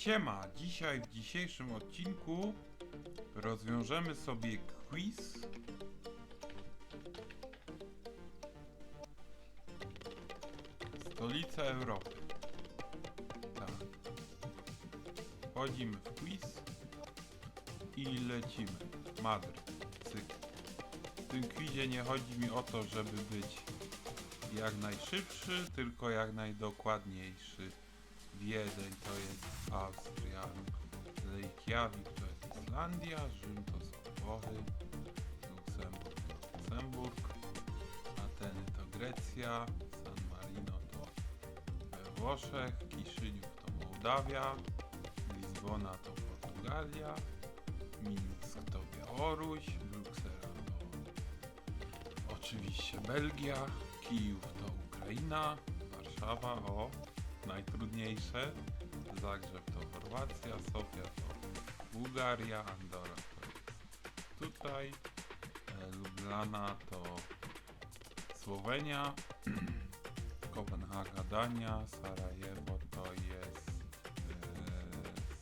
Siema, dzisiaj w dzisiejszym odcinku rozwiążemy sobie quiz Stolica Europy. Tak. Wchodzimy w quiz i lecimy. Madryt. Cyk. W tym quizie nie chodzi mi o to, żeby być jak najszybszy, tylko jak najdokładniejszy. Wiedeń to jest Austria, Reykjavik to jest Islandia, Rzym to są Włochy, Luksemburg to Luksemburg, Ateny to Grecja, San Marino to Włoszech, Kiszyniów to Mołdawia, Lizbona to Portugalia, Mińsk to Białoruś, Bruksela to oczywiście Belgia, Kijów to Ukraina, Warszawa o najtrudniejsze, Zagrzeb to Chorwacja, Sofia to Bułgaria, Andora to jest tutaj, e, Lublana to Słowenia, Kopenhaga Dania, Sarajewo to jest e,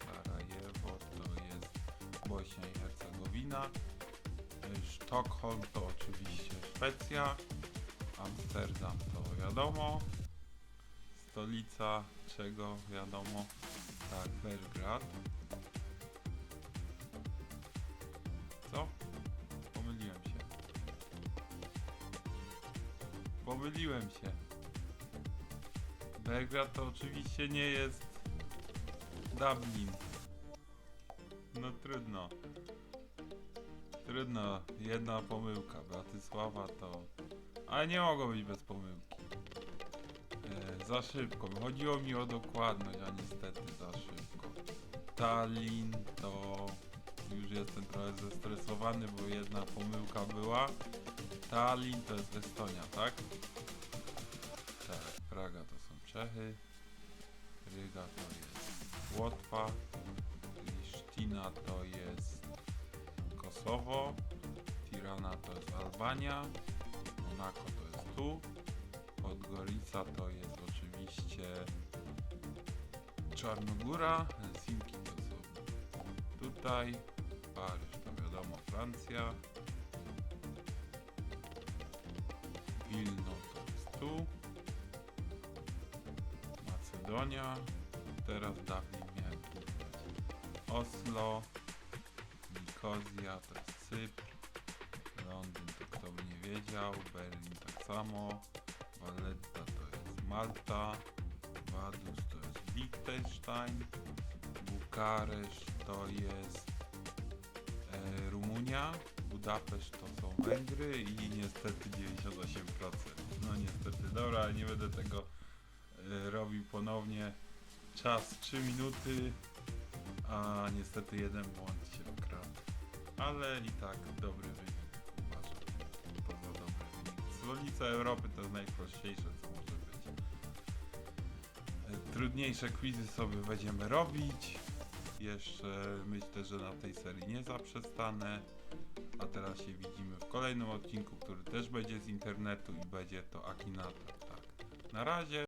Sarajewo to jest Bośnia i Hercegowina, e, Sztokholm to oczywiście Szwecja, Amsterdam to wiadomo, stolica czego wiadomo, tak, Belgrad. Co? Pomyliłem się. Pomyliłem się. Belgrad to oczywiście nie jest Dublin. No trudno. Trudno, jedna pomyłka. Bratysława to... Ale nie mogło być bez pomyłki. Za szybko. Chodziło mi o dokładność, a niestety za szybko. Tallinn to... Już jestem trochę zestresowany, bo jedna pomyłka była. Tallinn to jest Estonia, tak? Tak, Praga to są Czechy. Ryga to jest Łotwa. Lisztina to jest Kosowo. Tirana to jest Albania. Monako to jest tu. Podgorica to jest Czarnogóra. Helsinki to są tutaj. Paryż to wiadomo Francja. Wilno to jest tu. Macedonia. Teraz Dublin miałem tu. Oslo. Nikozja to jest Cypr. Londyn to kto by nie wiedział. Berlin tak samo. Valletta Malta. Vaduz to jest Liechtenstein. Bukareszt to jest e, Rumunia. Budapeszt to są Węgry i niestety 98%. No niestety, dobra, nie będę tego e, robił ponownie. Czas 3 minuty, a niestety jeden błąd się wkradł. Ale i tak dobry wynik uważam. Dobry wynik. Europy to jest najprościejsze co Trudniejsze quizy sobie będziemy robić. Jeszcze myślę, że na tej serii nie zaprzestanę. A teraz się widzimy w kolejnym odcinku, który też będzie z internetu i będzie to Akinator. Tak. Na razie.